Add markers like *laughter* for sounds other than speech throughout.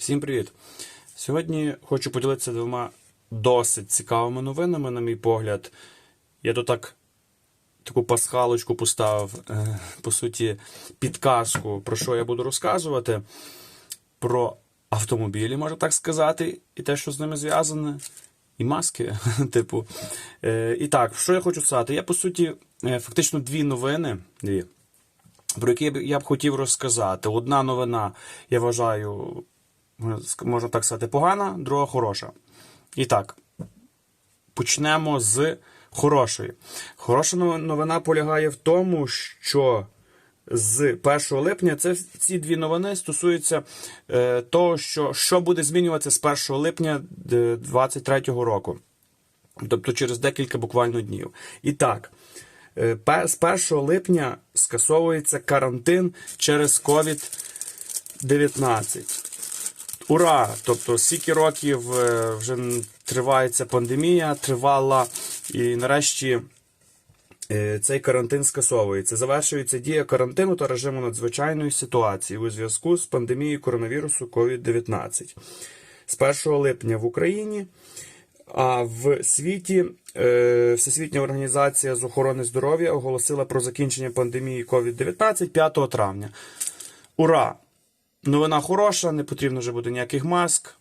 Всім привіт! Сьогодні хочу поділитися двома досить цікавими новинами, на мій погляд. Я тут так таку пасхалочку поставив, е, по суті, підказку, про що я буду розказувати. Про автомобілі, можна так сказати, і те, що з ними зв'язане, і маски, *laughs* типу. Е, І так, що я хочу сказати? Я, по суті, е, фактично дві новини. Дві про які я б- я б хотів розказати. Одна новина, я вважаю, можна так сказати, погана, друга хороша. І так, почнемо з хорошої. Хороша новина полягає в тому, що з 1 липня це ці дві новини стосуються е, того, що, що буде змінюватися з 1 липня 2023 року. Тобто через декілька буквально днів. І так, е, з 1 липня скасовується карантин через COVID-19. Ура! Тобто, скільки років е, вже н- триває ця пандемія, тривала, і нарешті е, цей карантин скасовується. Завершується дія карантину та режиму надзвичайної ситуації у зв'язку з пандемією коронавірусу COVID-19. З 1 липня в Україні, а в світі е, Всесвітня організація з охорони здоров'я оголосила про закінчення пандемії COVID-19 5 травня. Ура! Новина хороша, не потрібно вже буде ніяких маск,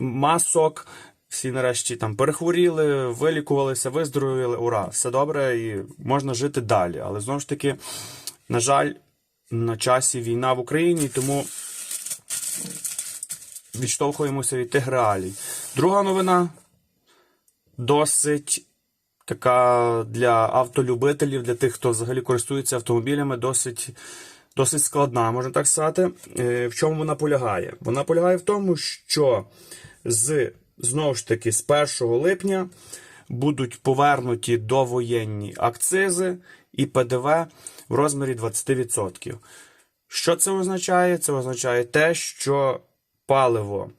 масок. Всі нарешті там перехворіли, вилікувалися, виздоровіли. Ура! Все добре і можна жити далі. Але знову ж таки, на жаль, на часі війна в Україні, тому відштовхуємося від тих реалій. Друга новина досить така для автолюбителів, для тих, хто взагалі користується автомобілями, досить, досить складна, можна так сказати. Е, В чому вона полягає? Вона полягає в тому, що з знову ж таки з 1 липня будуть повернуті довоєнні акцизи і ПДВ в розмірі 20%. Що це означає? Це означає те, що паливо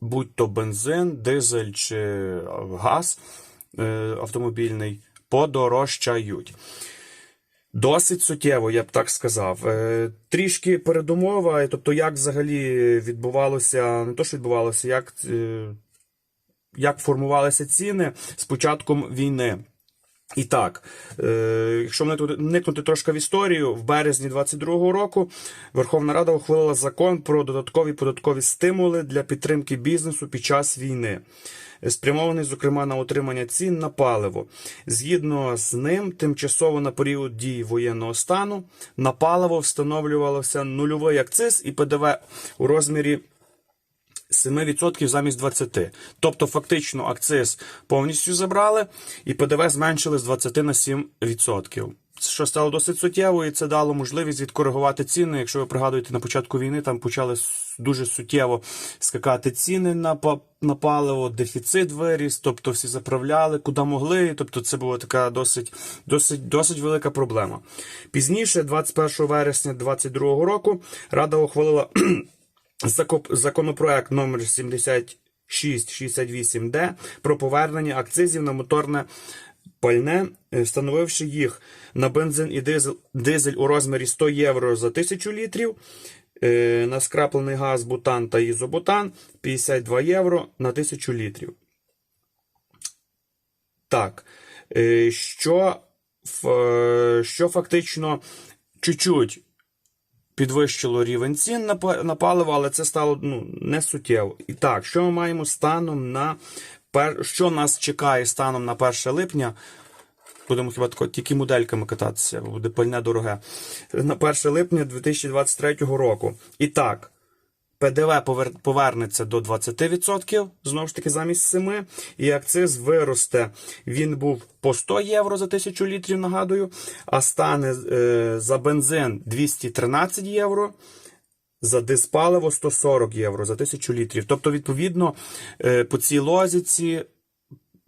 будь то бензин, дизель чи газ е, автомобільний, подорожчають. Досить суттєво, я б так сказав. Е, Трішки передумова, тобто, як взагалі відбувалося, не то, що відбувалося, як, е, як формувалися ціни з початком війни. І так, е, якщо вникнути, трошки в історію, в березні 22-го року Верховна Рада ухвалила закон про додаткові податкові стимули для підтримки бізнесу під час війни, спрямований, зокрема, на утримання цін на паливо. Згідно з ним, тимчасово на період дії воєнного стану на паливо встановлювався нульовий акциз і ПДВ у розмірі 7% замість 20%. Тобто, фактично, акциз повністю забрали, і ПДВ зменшили з 20 на 7%. Що стало досить суттєво, і це дало можливість відкоригувати ціни. Якщо ви пригадуєте, на початку війни там почали дуже суттєво скакати ціни на, на паливо, дефіцит виріс, тобто всі заправляли куди могли. Тобто це була така досить, досить, досить велика проблема. Пізніше, 21 вересня 2022 року, Рада ухвалила законопроект номер 7668Д про повернення акцизів на моторне пальне, е, встановивши їх на бензин і дизель, дизель у розмірі 100 євро за 1000 літрів, е, на скраплений газ, бутан та ізобутан 52 євро на 1000 літрів. Так, е, що, що фактично чуть-чуть підвищило рівень цін на, паливо, але це стало ну, не суттєво. І так, що ми маємо станом на що нас чекає станом на 1 липня? Будемо хіба тільки модельками кататися, буде пальне дороге. На 1 липня 2023 року. І так, ПДВ повернеться до 20%, знову ж таки, замість 7, і акциз виросте. Він був по 100 євро за 1000 літрів, нагадую, а стане е, за бензин 213 євро. За диспаливо 140 євро за 1000 літрів. Тобто, відповідно, е, по цій лозіці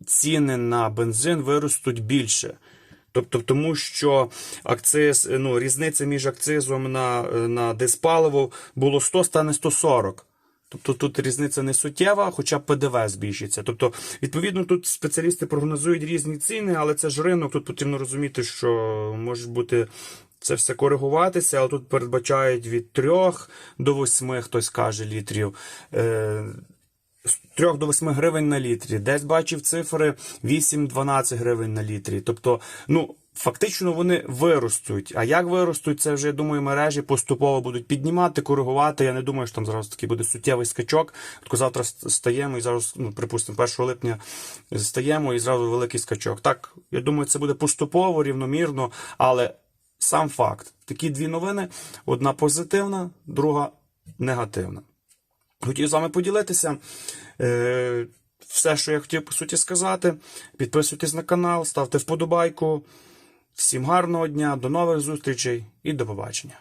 ціни на бензин виростуть більше. Тобто, тому що акциз, е, ну, різниця між акцизом на, е, на диспаливо було 100, стане 140. Тобто тут різниця не суттєва, хоча ПДВ збільшиться. Тобто, відповідно, тут спеціалісти прогнозують різні ціни, але це ж ринок. Тут потрібно розуміти, що можуть бути це все коригуватися, але тут передбачають від 3 до 8, хтось каже, літрів. З 3 до 8 гривень на літрі. Десь бачив цифри 8-12 гривень на літрі. Тобто, ну. Фактично вони виростуть. А як виростуть, це вже я думаю, мережі поступово будуть піднімати, коригувати. Я не думаю, що там зараз такий буде суттєвий скачок. Тільки завтра стаємо і зараз, ну припустимо, 1 липня стаємо і зразу великий скачок. Так, я думаю, це буде поступово, рівномірно, але сам факт. Такі дві новини: одна позитивна, друга негативна. Хотів з вами поділитися. Е, все, що я хотів по суті сказати. Підписуйтесь на канал, ставте вподобайку. Всім гарного дня, до нових зустрічей і до побачення.